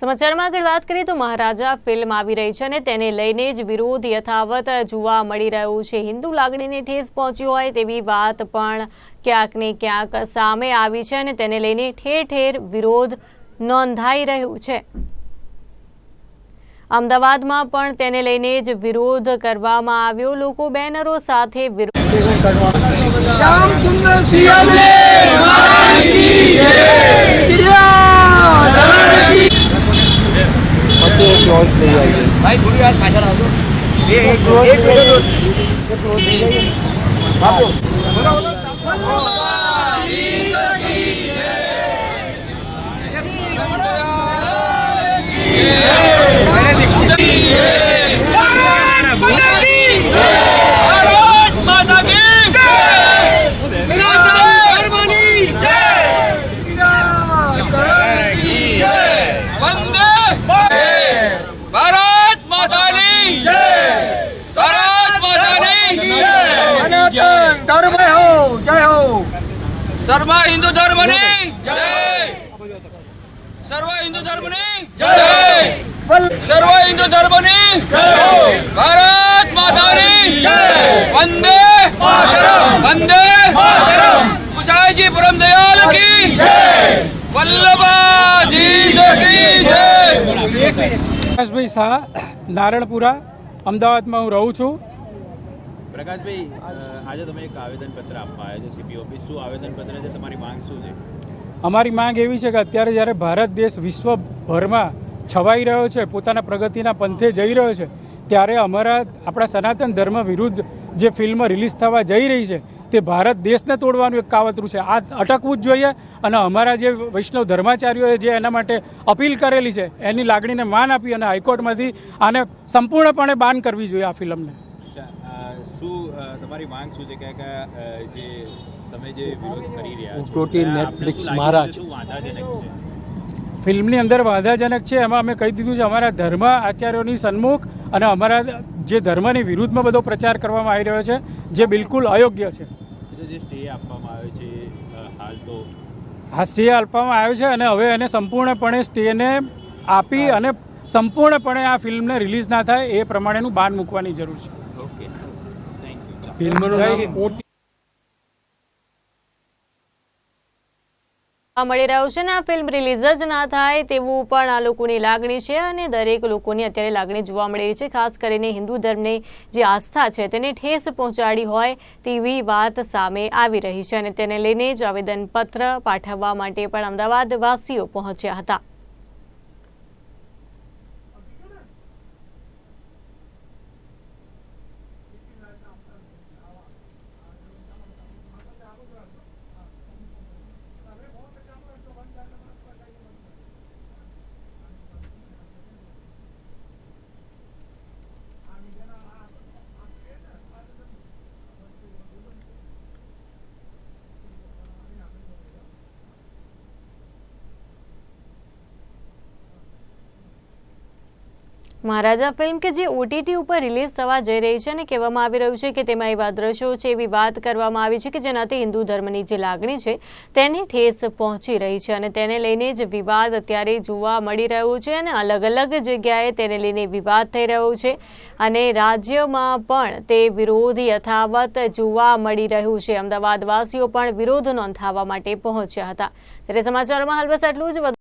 સમાચારમાં આગળ વાત કરીએ તો મહારાજા ફિલ્મ આવી રહી છે અને તેને લઈને જ વિરોધ યથાવત જોવા મળી રહ્યું છે. હિન્દુ લાગણીને ઠેસ પહોંચી હોય તેવી વાત પણ ક્યાંક ને ક્યાંક સામે આવી છે અને તેને લઈને ઠેર ઠેર વિરોધ નોંધાઈ રહ્યું છે. અમદાવાદમાં પણ તેને લઈને જ વિરોધ કરવામાં આવ્યો. લોકો બેનરો સાથે વિરોધ ક્લોઝ લઈ આવીએ ભાઈ થોડી વાર પાછળ આવજો. એક એક મિનિટ. ભારત માતા કી જય ધર્મની જય વંદે ભારત માતાની જય ભારત માતાની સનાતન ધર્મ હો જય હો. સર્વ હિન્દુ ધર્મની જય. સર્વ હિન્દુ ધર્મની જય. સર્વ હિન્દુ ધર્મની જય ભારત માતાની જય. વંદે વંદે કુશાઈજી પરમ દયાલ કી જય. વલ્લભાધીશ કી જય. ભાઈ શાહ નારણપુરા અમદાવાદમાં હું રહું છું. પ્રકાશભાઈ આજે તમે એક આવેદનપત્ર આપવા આવ્યા છે સીપી ઓફિસ શું આવેદનપત્ર છે તમારી માંગ શું છે? અમારી માંગ એવી છે કે અત્યારે જ્યારે ભારત દેશ વિશ્વભરમાં છવાઈ રહ્યો છે, પોતાના પ્રગતિના પંથે જઈ રહ્યો છે, ત્યારે અમારા, આપણા સનાતન ધર્મ વિરુદ્ધ જે ફિલ્મ રિલીઝ થવા જઈ રહી છે, તે ભારત દેશને તોડવાનું એક કાવતરું છે. આ અટકવું જ જોઈએ અને અમારા જે વૈષ્ણવ ધર્માચાર્યોએ જે એના માટે અપીલ કરેલી છે, એની લાગણીને માન આપી અને હાઈકોર્ટમાંથી આને સંપૂર્ણપણે બાન કરવી જોઈએ આ ફિલ્મને. શું તમારી માંગ શું છે? કે જે તમે જે વિરોધ કરી રહ્યા છો કોટી નેટફ્લિક્સ મારા શું વાંધાજનક છે? ફિલ્મની અંદર વાંધાજનક છે. એમાં અમે કહી દીધું છે અમારા ધર્મ આચાર્યોની સન્મુખ અને અમારા જે ધર્મની વિરુદ્ધમાં બધો પ્રચાર કરવામાં આવી રહ્યો છે જે બિલકુલ અયોગ્ય છે. જે સ્ટે આપવામાં આવ્યો છે હાલ તો? હા સ્ટે આપવામાં આવ્યો છે અને હવે એને સંપૂર્ણપણે સ્ટેને આપી અને સંપૂર્ણપણે આ ફિલ્મને રિલીઝ ના થાય એ પ્રમાણેનું બાન મૂકવાની જરૂર છે. ફિલ્મનું નામ. મળી રહ્યું છે ને આ ફિલ્મ રિલીઝ જ ના થાય તેવું પણ આ લોકોની લાગણી છે અને દરેક લોકોની અત્યારે લાગણી જોવા મળી રહી છે ખાસ કરીને હિન્દુ ધર્મની જે આસ્થા છે તેને ઠેસ પહોંચાડી હોય તેવી વાત સામે આવી રહી છે અને તેને લઈને જ આવેદનપત્ર પાઠવવા માટે પણ અમદાવાદ વાસીઓ પહોંચ્યા હતા મહારાજા ફિલ્મ કે જે ઓટીટી ઉપર રિલીઝ થવા જઈ રહી છે અને કહેવામાં આવી રહ્યું છે કે તેમાં એવા દ્રશ્યો છે, એવી વાત કરવામાં આવી છે કે જેનાથી હિન્દુ ધર્મની જે લાગણી છે, તેને ઠેસ પહોંચી રહી છે અને તેને લઈને જ વિવાદ અત્યારે જોવા મળી રહ્યો છે અને અલગ અલગ જગ્યાએ તેને લઈને વિવાદ થઈ રહ્યો છે અને રાજ્યમાં પણ તે વિરોધ યથાવત જોવા મળી રહ્યું છે. અમદાવાદવાસીઓ પણ વિરોધ નોંધાવવા માટે પહોંચ્યા હતા. ત્યારે સમાચારોમાં હાલ બસ આટલું જ.